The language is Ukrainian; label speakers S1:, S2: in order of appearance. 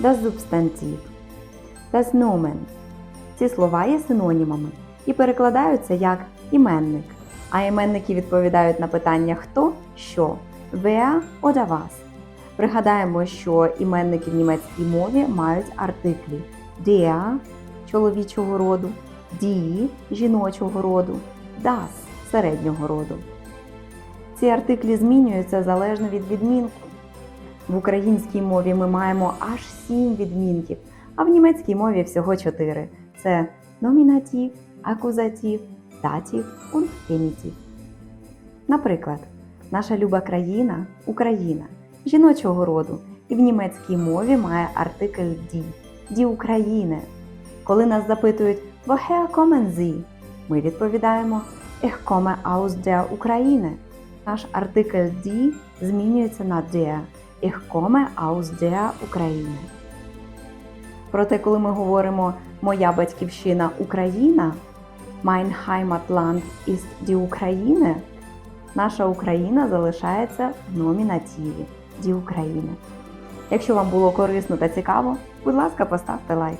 S1: das Substantiv, das Nomen. Ці слова є синонімами і перекладаються як іменник. А іменники відповідають на питання хто, що, wer oder was. Пригадаємо, що іменники в німецькій мові мають артиклі der чоловічого роду, die жіночого роду, das середнього роду. Ці артиклі змінюються залежно від відмінку. В українській мові ми маємо аж сім відмінків, а в німецькій мові всього чотири. Це номінатив, акузатив, датів und генітив. Наприклад, наша люба країна Україна жіночого роду і в німецькій мові має артикль die, die України. Коли нас запитують Woher kommen Sie? Ми відповідаємо Ich komme aus der Ukraine. Наш артикль die змінюється на der. Ich komme aus der Ukraine. Проте, коли ми говоримо Моя батьківщина Україна, Mein Heimatland ist die Ukraine, наша Україна залишається в номінативі Die Ukraine. Якщо вам було корисно та цікаво, будь ласка, поставте лайк.